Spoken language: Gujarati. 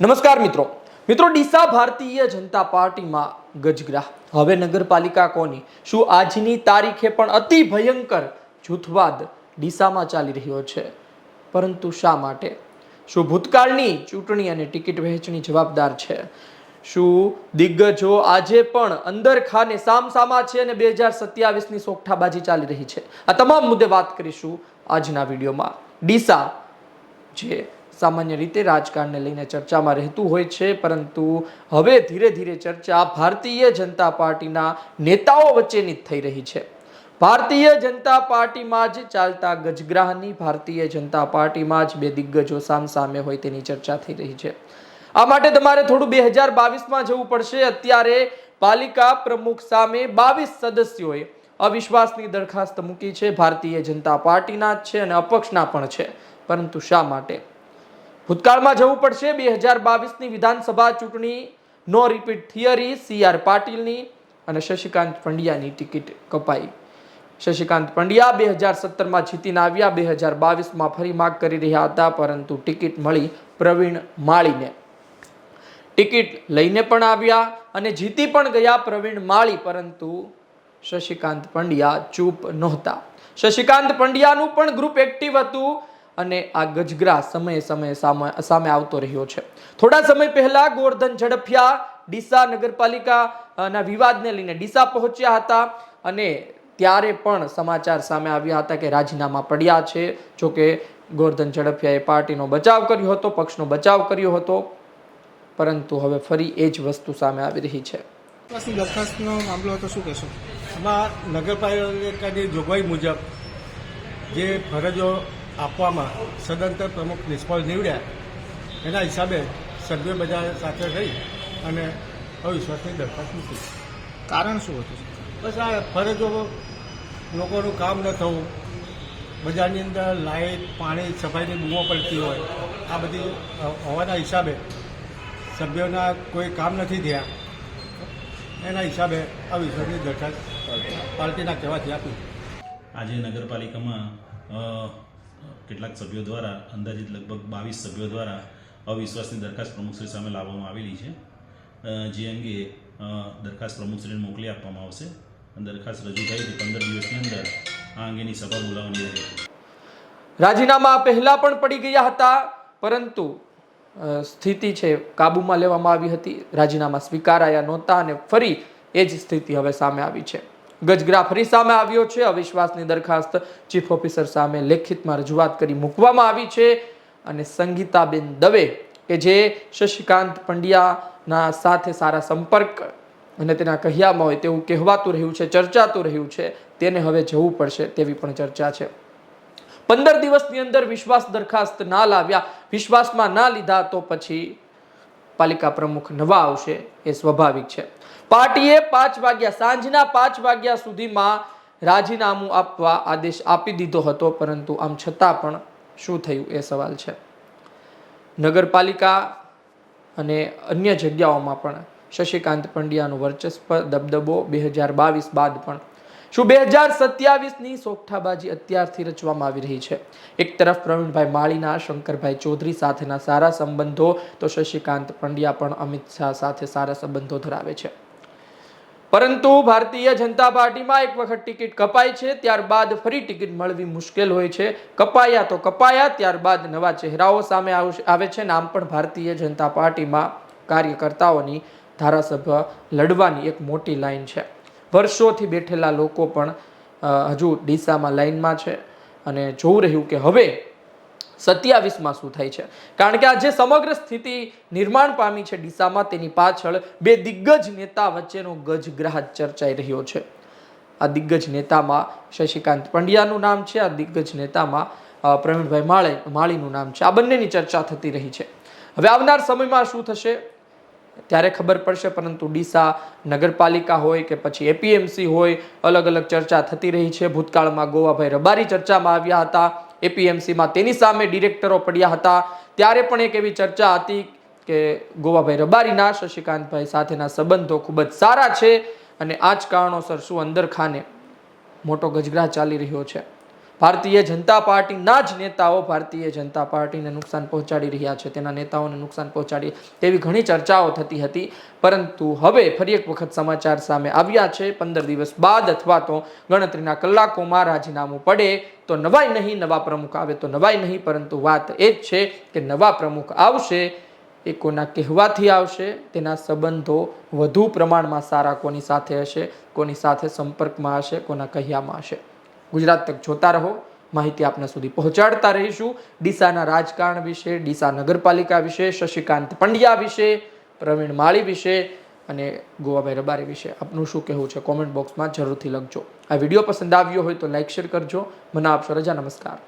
નમસ્કાર મિત્રો. મિત્રો, ડીસા ભારતીય જનતા પાર્ટીમાં ગજગ્રાહ. હવે નગરપાલિકા કોની? શું આજની તારીખે પણ અતિ ભયંકર જૂથવાદ ડીસામાં ચાલી રહ્યો છે? પરંતુ શા માટે? શું ભૂતકાળની ચૂંટણી અને ટિકિટ વહેંચણી જવાબદાર છે? શું દિગ્ગજો આજે પણ અંદર ખાને સામસામા છે અને બે હજાર સત્યાવીસની સોગઠાબાજી ચાલી રહી છે? આ તમામ મુદ્દે વાત કરીશું આજના વિડીયોમાં. ડીસા જે સામાન્ય રીતે રાજકારણને લઈને ચર્ચામાં રહેતું હોય છે, પરંતુ હવે ધીરે ધીરે ચર્ચા ભારતીય જનતા પાર્ટીના નેતાઓ વચ્ચેની થઈ રહી છે. ભારતીય જનતા પાર્ટીમાં જ ચાલતા ગજગ્રાહની, ભારતીય જનતા પાર્ટીમાં જ બે દિગ્ગજો સામસામે હોય તેની ચર્ચા થઈ રહી છે. આ માટે તમારે થોડું બે હજાર બાવીસમાં જવું પડશે. અત્યારે પાલિકા પ્રમુખ સામે બાવીસ સદસ્યોએ અવિશ્વાસની દરખાસ્ત મૂકી છે. ભારતીય જનતા પાર્ટીના જ છે અને અપક્ષના પણ છે. પરંતુ શા માટે? ભૂતકાળમાં જવું પડશે. બે હજાર બાવીસની વિધાનસભા ચૂંટણી નો રિપીટ થિયરી સી આર પાટીલની અને શશિકાંત પંડ્યાની ટિકિટ કપાઈ. શશિકાંત પંડ્યા બે હજાર સત્તરમાં જીતીને આવ્યા. બે હજાર બાવીસમાં ફરી માગ કરી રહ્યા હતા, પરંતુ ટિકિટ મળી પ્રવીણ માળીને. ટિકિટ લઈને પણ આવ્યા અને જીતી પણ ગયા પ્રવીણ માળી, પરંતુ શશિકાંત પંડ્યા ચૂપ નહોતા. શશિકાંત પંડ્યાનું પણ ગ્રુપ એક્ટિવ હતું. અને આ ગજગ્રા સમયે સમયે સામે આવતો રહ્યો છે. થોડા સમય પહેલા ગોવર્ધન ઝડફિયા ડીસા નગરપાલિકાના વિવાદને લઈને ડીસા પહોંચ્યા હતા અને ત્યારે પણ સમાચાર સામે આવ્યા હતા કે રાજીનામા પડ્યા છે. જોકે ગોવર્ધન ઝડફિયાએ પાર્ટીનો બચાવ કર્યો હતો, પક્ષનો બચાવ કર્યો હતો, પરંતુ હવે ફરી એ જ વસ્તુ સામે આવી રહી છે. દરખાસ્તનો મામલો હતો, શું કહેશો? આમાં નગરપાલિકાની જોગવાઈ મુજબ જે ફરજો આપવામાં સદંતર પ્રમુખ નિષ્ફળ નીવડ્યા. એના હિસાબે સભ્ય બધા સાથે રહી અને અવિશ્વાસની દરખાસ્ત મૂકી. કારણ શું હતું? બસ આ ફરજો લોકોનું કામ ન થવું. બજારની અંદર લાઇટ પાણી સફાઈની બૂમો પડતી હોય. આ બધી હોવાના હિસાબે સભ્યોના કોઈ કામ નથી થયા. એના હિસાબે અવિશ્વાસની દરખાસ્ત પાર્ટીના કહેવાથી આપી. આજે નગરપાલિકામાં કેટલાક સભ્યો દ્વારા, અંદાજિત લગભગ બાવીસ સભ્યો દ્વારા અવિશ્વાસની દરખાસ્ત પ્રમુખશ્રી સામે લાવવામાં આવેલી છે. જે અંગે દરખાસ્ત પ્રમુખશ્રીને મોકલી આપવામાં આવશે. દરખાસ્ત રજૂ થઈ પંદર દિવસની અંદર આ અંગેની સભા બોલાવવાની રહે. રાજીનામા પહેલાં પણ પડી ગયા હતા, પરંતુ સ્થિતિ છે, કાબૂમાં લેવામાં આવી હતી. રાજીનામા સ્વીકારાયા નહોતા અને ફરી એ જ સ્થિતિ હવે સામે આવી છે. ગજગ્રા ફરી સામે આવ્યો છે. અવિશ્વાસની દરખાસ્ત ચીફ ઓફિસર સામે લેખિતમાં રજૂઆત કરી મૂકવામાં આવી છે અને સંગીતાબેન દવે, કે જે શશિકાંત પંડ્યાના સાથે સારા સંપર્ક અને તેના કહ્યામાં હોય તેવું કહેવાતું રહ્યું છે, ચર્ચાતું રહ્યું છે, તેને હવે જવું પડશે તેવી પણ ચર્ચા છે. પંદર દિવસની અંદર વિશ્વાસ દરખાસ્ત ના લાવ્યા. વિશ્વાસમાં ના લીધા તો પછી પાલિકા પ્રમુખ નવા આવશે એ સ્વાભાવિક છે. પાર્ટીએ પાંચ વાગ્યા સાંજના પાંચ વાગ્યા સુધીમાં રાજીનામું આપવા આદેશ આપી દીધો હતો, પરંતુ આમ છતાં પણ શું થયું એ સવાલ છે. નગરપાલિકા અને અન્ય જગ્યાઓમાં પણ શશિકાંત પંડ્યાનો વર્ચસ્વ દબદબો બે હજાર બાવીસ બાદ પણ શું બે હજાર સત્યાવીસની સોગઠાબાજી અત્યારથી રચવામાં આવી રહી છે. એક તરફ પ્રવીણભાઈ માળીના, શંકરભાઈ ચૌધરી સાથેના સારા સંબંધો, તો શશિકાંત પંડ્યા પણ અમિત શાહ સાથે સારા સંબંધો ધરાવે છે. પરંતુ ભારતીય જનતા પાર્ટીમાં એક વખત ટિકિટ કપાય છે, ત્યારબાદ ફરી ટિકિટ મળવી મુશ્કેલ હોય છે. કપાયા તો કપાયા, ત્યારબાદ નવા ચહેરાઓ સામે આવે છે. નામ પણ ભારતીય જનતા પાર્ટીમાં કાર્યકર્તાઓની ધારાસભ્ય લડવાની એક મોટી લાઈન છે. વર્ષોથી બેઠેલા લોકો પણ હજુ ડીસામાં લાઈનમાં છે અને જોવું રહ્યું કે હવે સત્યાવીસમાં શું થાય છે? કારણ કે આ જે સમગ્ર સ્થિતિ નિર્માણ પામી છે ડીસામાં, તેની પાછળ બે દિગ્ગજ નેતા વચ્ચેનો ગજગ્રાહ ચર્ચાઈ રહ્યો છે. આ દિગ્ગજ નેતામાં શશિકાંત પંડ્યાનું નામ છે, આ દિગ્ગજ નેતામાં પ્રવીણભાઈ માળે, માળીનું નામ છે. આ બંનેની ચર્ચા થતી રહી છે. હવે આવનાર સમયમાં શું થશે? ત્યારે ખબર પડશે, પરંતુ ડીસા નગરપાલિકા હોય કે પછી એપીએમસી હોય અલગ અલગ ચર્ચા થતી રહી છે. ભૂતકાળમાં ગોવાભાઈ રબારી ચર્ચામાં આવ્યા હતા. એપીએમસીમાં તેની સામે ડિરેક્ટરો પડ્યા હતા. ત્યારે પણ એક એવી ચર્ચા હતી કે ગોવાભાઈ રબારીના, શશિકાંતભાઈ સાથેના સંબંધો ખૂબ જ સારા છે અને આ જ કારણોસર શું અંદર ખાને મોટો ગજગ્રાહ ચાલી રહ્યો છે. ભારતીય જનતા પાર્ટીના જ નેતાઓ ભારતીય જનતા પાર્ટીને નુકસાન પહોંચાડી રહ્યા છે. તેના નેતાઓને નુકસાન પહોંચાડી તેવી ઘણી ચર્ચાઓ થતી હતી. પરંતુ હવે ફરી એક વખત સમાચાર સામે આવ્યા છે. પંદર દિવસ બાદ અથવા તો ગણતરીના કલાકોમાં રાજીનામું પડે તો નવાઈ નહીં, નવા પ્રમુખ આવે તો નવાઈ નહીં, પરંતુ વાત એ જ છે કે નવા પ્રમુખ આવશે, એ કોના કહેવાથી આવશે, તેના સંબંધો વધુ પ્રમાણમાં સારા કોની સાથે હશે, કોની સાથે સંપર્કમાં હશે, કોના કહ્યામાં હશે. ગુજરાત તક જોતા રહો. માહિતી આપના સુધી પહોંચાડતા રહીશું. ડીસાના રાજકારણ વિશે, ડીસા નગરપાલિકા વિશે, શશિકાંત પંડ્યા વિશે, પ્રવીણ માળી વિશે અને ગોવાભાઈ રબારી વિશે આપનું શું કહેવું છે કોમેન્ટ બોક્સમાં જરૂરથી લખજો. આ વીડિયો પસંદ આવ્યો હોય તો લાઇક શેર કરજો. મને આપશો રજા. નમસ્કાર.